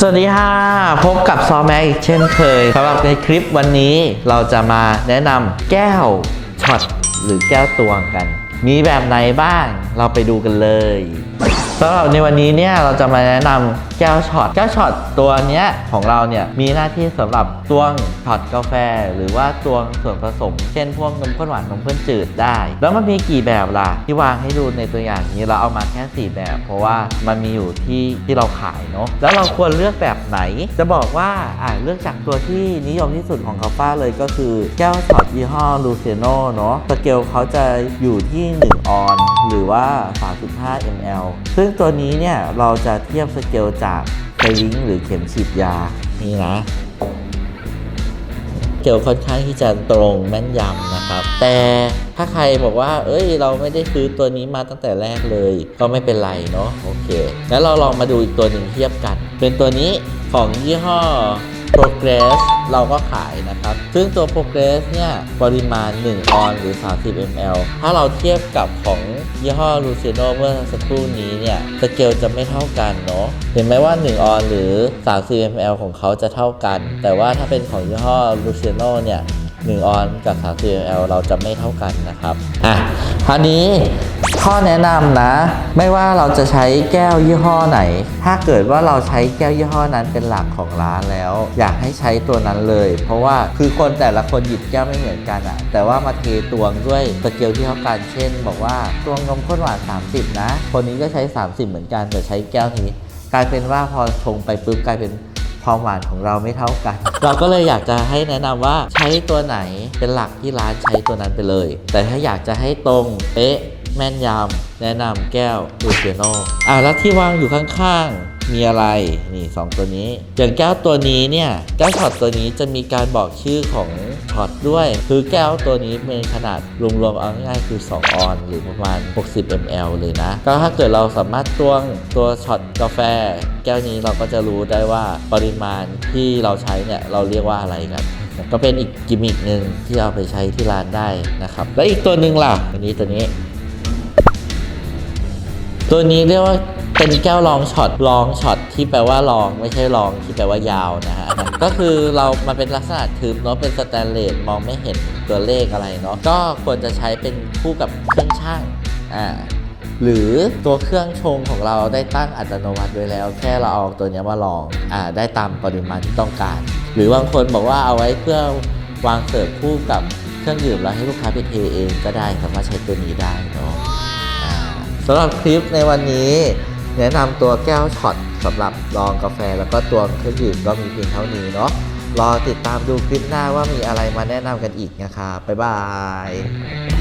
สวัสดีค่ะ พบกับซอแม็กอีกเช่นเคยสำหรับในคลิปวันนี้เราจะมาแนะนำแก้วช็อตหรือแก้วตวงกัน มีแบบไหนบ้าง เราไปดูกันเลยสำหรับในวันนี้เนี่ยเราจะมาแนะนำแก้วช็อตแก้วช็อตตัวเนี้ยของเราเนี่ยมีหน้าที่สำหรับตวงช็อตกาแฟ หรือว่าตวงส่วนผสม เช่นพวกนมข้นหวานนมข้นจืดได้ แล้วมันมีกี่แบบล่ะ ที่วางให้ดูในตัวอย่างนี้เราเอามาแค่ 4 แบบ เพราะว่ามันมีอยู่ที่ที่เราขายเนาะแล้วเราควรเลือกแบบไหน จะบอกว่าอ่าเลือกจากตัวที่นิยมที่สุดของคาฟ้าเลยก็คือ แก้วช็อตยี่ห้อลูเซโนเนาะสเกลเขาจะอยู่ที่1 ออน หรือว่า 35 ml ซึ่งตัวนี้เนี่ย เราจะเทียบสเกลจากไซลิงหรือเข็มฉีดยา นี่นะเกี่ยวค่อนข้างที่จะตรงแม่นยำนะครับ แต่ถ้าใครบอกว่า เอ้ย เราไม่ได้ซื้อตัวนี้มาตั้งแต่แรกเลย ก็ไม่เป็นไรเนาะโอเค แล้วเราลองมาดูอีกตัวหนึ่งเทียบกัน เป็นตัวนี้ของยี่ห้อ Progress เราก็ขายนะครับ ซึ่งตัว Progress เนี่ยปริมาณ 1 ออนหรือ 30 ml ถ้าเราเทียบกับของยี่ห้อ Luceno เมื่อสักครู่นี้เนี่ยสเกลจะไม่เท่ากันเนาะเห็นไหมว่า 1 ออนหรือ 30 ml ของเขาจะเท่ากัน แต่ว่าถ้าเป็นของยี่ห้อ Luceno เนี่ย 1 ออนกับ 30 ml เราจะไม่เท่ากันนะครับ อะคราวนี้ข้อแนะนำนะ ไม่ว่าเราจะใช้แก้วยี่ห้อไหน ถ้าเกิดว่าเราใช้แก้วยี่ห้อนั้นเป็นหลักของร้านแล้ว อยากให้ใช้ตัวนั้นเลย เพราะว่าคือคนแต่ละคนหยิบแก้วไม่เหมือนกันอะแต่ว่ามาเทตวงด้วยสเกลที่เท่ากันเช่น บอกว่าตวงนมข้นหวาน 30 นะ คนนี้ก็ใช้ 30 เหมือนกันแต่ใช้แก้วนี้ กลายเป็นว่าพอชงไปปุ๊บกลายเป็น ความหวานของเราไม่เท่ากัน เราก็เลยอยากจะให้แนะนำว่าใช้ตัวไหนเป็นหลักที่ร้านใช้ตัวนั้นไปเลย แต่ถ้าอยากจะให้ตรงเป๊ะแม่นยำแนะนำแก้วดูเซียโนอะแล้วที่วางอยู่ข้างๆ มีอะไรนี่สองตัวนี้อย่างแก้วตัวนี้เนี่ยแก้วช็อตตัวนี้จะมีการบอกชื่อของช็อตด้วย คือแก้วตัวนี้เป็นขนาดรวมๆเอาง่ายๆคือ 2 ออน หรือประมาณ 60 ml เลยนะ ก็ถ้าเกิดเราสามารถตวงตัวช็อตกาแฟ แก้วนี้เราก็จะรู้ได้ว่าปริมาณที่เราใช้เนี่ยเราเรียกว่าอะไรกันก็เป็นอีกกิมมิคหนึ่งที่เอาไปใช้ที่ร้านได้นะครับ และอีกตัวหนึ่งล่ะตัวนี้ตัวนี้ ตัวนี้เรียกว่า เป็นแก้วลองช็อตลองช็อตที่แปลว่าลองไม่ใช่ลองที่แปลว่ายาวนะฮะก็คือเรามันเป็นลักษณะทึบเนาะเป็นสแตนเลสมองไม่เห็นตัวเลขอะไรเนาะก็ควรจะใช้เป็นคู่กับเครื่องช่างอ่าหรือตัวเครื่องชงของเราได้ตั้งอัตโนมัติไว้แล้ว แค่เราเอาตัวนี้มาลองอ่าได้ตามปริมาณที่ต้องการ หรือบางคนบอกว่าเอาไว้เพื่อวางเสิร์ฟคู่กับเครื่องดื่มแล้วให้ลูกค้าไปเทเองก็ได้สามารถใช้ตัวนี้ได้เนาะอ่าสำหรับคลิปในวันนี้ แนะนำตัวแก้วช็อตสำหรับลองกาแฟแล้วก็ตัวเครื่องดื่มก็มีเพียงเท่านี้เนาะรอติดตามดูคลิปหน้าว่ามีอะไรมาแนะนำกันอีกนะครับ บ๊ายบาย